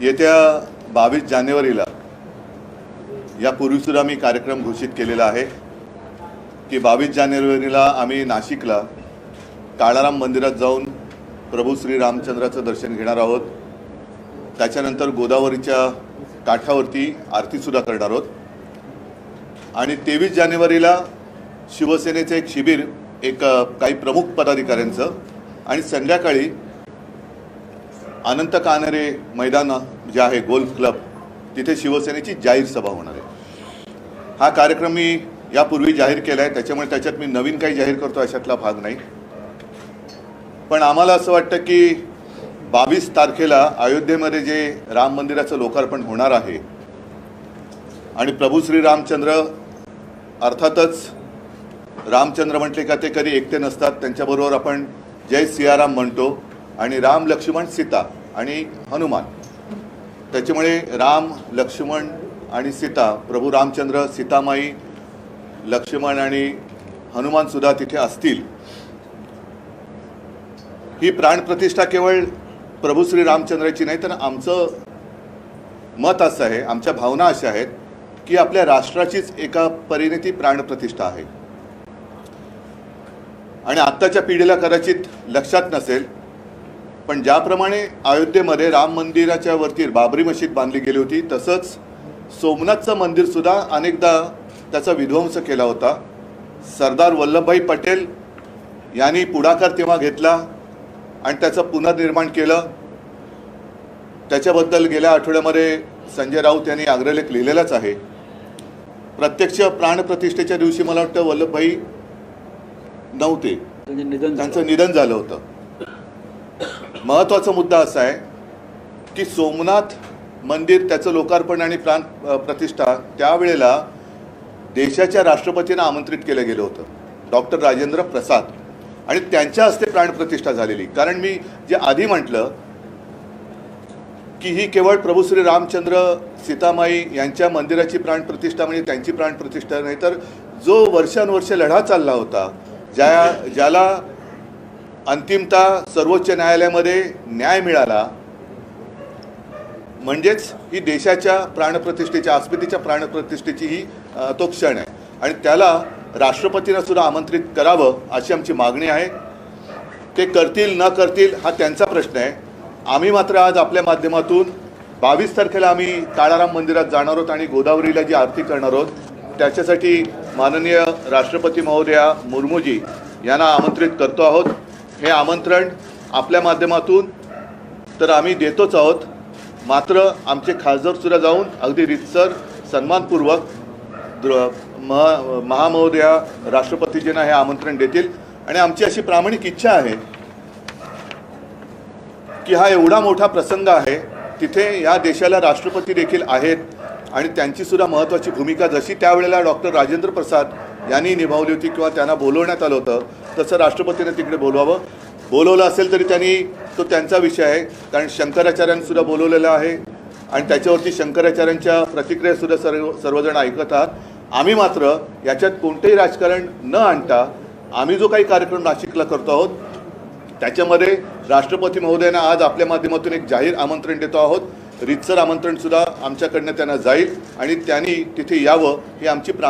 येत्या बावीस जानेवारीला यापूर्वीसुद्धा मी कार्यक्रम घोषित केलेला आहे की बावीस जानेवारीला आम्ही नाशिकला काळाराम मंदिरात जाऊन प्रभू श्री रामचंद्राचं दर्शन घेणार आहोत. त्याच्यानंतर गोदावरीच्या काठावरती आरतीसुद्धा करणार आहोत. आणि तेवीस जानेवारीला शिवसेनेचं एक शिबिर एक काही प्रमुख पदाधिकाऱ्यांचं आणि संध्याकाळी अनंत कानरे मैदान जे आहे गोल्फ क्लब तिथे शिवसेनेची जाहीर सभा होणार आहे. हा कार्यक्रम मी यापूर्वी जाहीर केला आहे त्याच्यामुळे त्याच्यात मी नवीन काही जाहीर करतो अशातला भाग नाही. पण आम्हाला असं वाटतं की बावीस तारखेला अयोध्येमध्ये जे राम मंदिराचं लोकार्पण होणार आहे आणि प्रभू श्री रामचंद्र अर्थातच रामचंद्र म्हटले का ते कधी एकटे नसतात त्यांच्याबरोबर आपण जय सियाराम म्हणतो. आणि राम लक्ष्मण सीता आणि हनुमान. त्याच्यामुळे राम लक्ष्मण आणि सीता प्रभू रामचंद्र सीतामाई लक्ष्मण आणि हनुमानसुद्धा तिथे असतील. ही प्राणप्रतिष्ठा केवळ प्रभू श्री रामचंद्राची नाही तर आमचं मत असं आहे आमच्या भावना अशा आहेत की आपल्या राष्ट्राचीच एका परिणिती प्राणप्रतिष्ठा आहे. आणि आत्ताच्या पिढीला कदाचित लक्षात नसेल पण ज्याप्रमाणे अयोध्येमध्ये राम मंदिराच्या वरती बाबरी मशीद बांधली गेली होती तसंच सोमनाथचं मंदिरसुद्धा अनेकदा त्याचा विध्वंस केला होता. सरदार वल्लभभाई पटेल यांनी पुढाकार तेव्हा घेतला आणि त्याचं पुनर्निर्माण केलं. त्याच्याबद्दल गेल्या आठवड्यामध्ये संजय राऊत यांनी अग्रलेख लिहिलेलाच आहे. प्रत्यक्ष प्राणप्रतिष्ठेच्या दिवशी मला वाटतं वल्लभभाई नव्हते. त्यांचं निधन झालं होतं. महत्त्वाचा मुद्दा असा आहे की सोमनाथ मंदिर त्याचं लोकार्पण आणि प्राण प्रतिष्ठा त्यावेळेला देशाच्या राष्ट्रपतींना आमंत्रित केलं गेलं होतं. डॉक्टर राजेंद्र प्रसाद. आणि त्यांच्या हस्ते प्राणप्रतिष्ठा झालेली. कारण मी जे आधी म्हटलं की ही केवळ प्रभू श्री रामचंद्र सीतामाई यांच्या मंदिराची प्राणप्रतिष्ठा म्हणजे त्यांची प्राणप्रतिष्ठा नाही तर जो वर्षानुवर्ष लढा चालला होता ज्या ज्याला अंतिमतः सर्वोच्च न्यायालयामध्ये न्याय मिळाला. म्हणजेच ही देशाच्या प्राणप्रतिष्ठेच्या अस्मितेच्या प्राणप्रतिष्ठेची ही तो क्षण आहे. आणि त्याला राष्ट्रपतींना सुद्धा आमंत्रित करावं अशी आमची मागणी आहे. ते करतील न करतील हा त्यांचा प्रश्न आहे. आम्ही मात्र आज आपल्या माध्यमातून बावीस तारखेला आम्ही काळाराम मंदिरात जाणार आहोत आणि गोदावरीला जी आरती करणार आहोत त्याच्यासाठी माननीय राष्ट्रपती महोदया मुर्मूजी यांना आमंत्रित करतो आहोत. हे आमंत्रण आपल्या माध्यमातून तर आम्ही देतोच आहोत. मात्र आमचे खासदारसुद्धा जाऊन अगदी रितसर सन्मानपूर्वक द्र महा महामहोदया राष्ट्रपतीजींना हे आमंत्रण देतील. आणि आमची अशी प्रामाणिक इच्छा आहे की हा एवढा मोठा प्रसंग आहे तिथे या देशाला राष्ट्रपती देखील आहेत आणि त्यांची सुद्धा महत्त्वाची भूमिका जशी त्यावेळेला डॉक्टर राजेंद्र प्रसाद यांनी निभावली होती किंवा त्यांना बोलवण्यात आलं होतं तसं राष्ट्रपतीने तिकडे बोलवावं. बोलवलं असेल तरी त्यांनी तो त्यांचा विषय आहे. कारण शंकराचार्यांसुद्धा बोलवलेला आहे. आणि त्याच्यावरती शंकराचार्यांच्या प्रतिक्रियासुद्धा सर्व सर्वजण ऐकत आहात. आम्ही मात्र याच्यात कोणतेही राजकारण न आणता आम्ही जो काही कार्यक्रम नाशिकला करतो आहोत त्याच्यामध्ये राष्ट्रपती महोदयांना आज आपल्या माध्यमातून एक जाहीर आमंत्रण देतो आहोत. रितसर आमंत्रण सुद्धा आमच्याकडनं त्यांना जाईल आणि त्यांनी तिथे यावं ही आमची प्रा